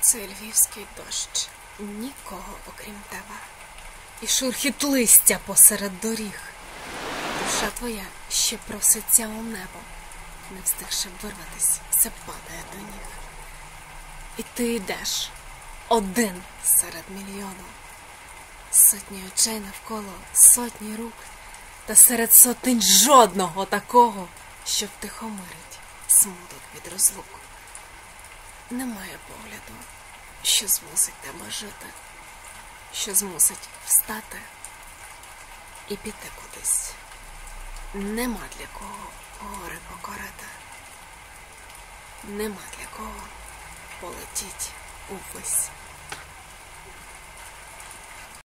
Це львівський дощ. Нікого окрім тебе. І шурхіт листя посеред доріг. Душа твоя ще проситься у небо, не встигши вирватись, все падає до ніг. І ти йдеш один серед мільйону. Сотні очей навколо, сотні рук, та серед сотень жодного такого, що втихомирить смуток від розлук. Немає погляду, що змусить тебе жити, що змусить встати і піти кудись. Нема для кого гори покорити. Нема для кого полетіть увесь.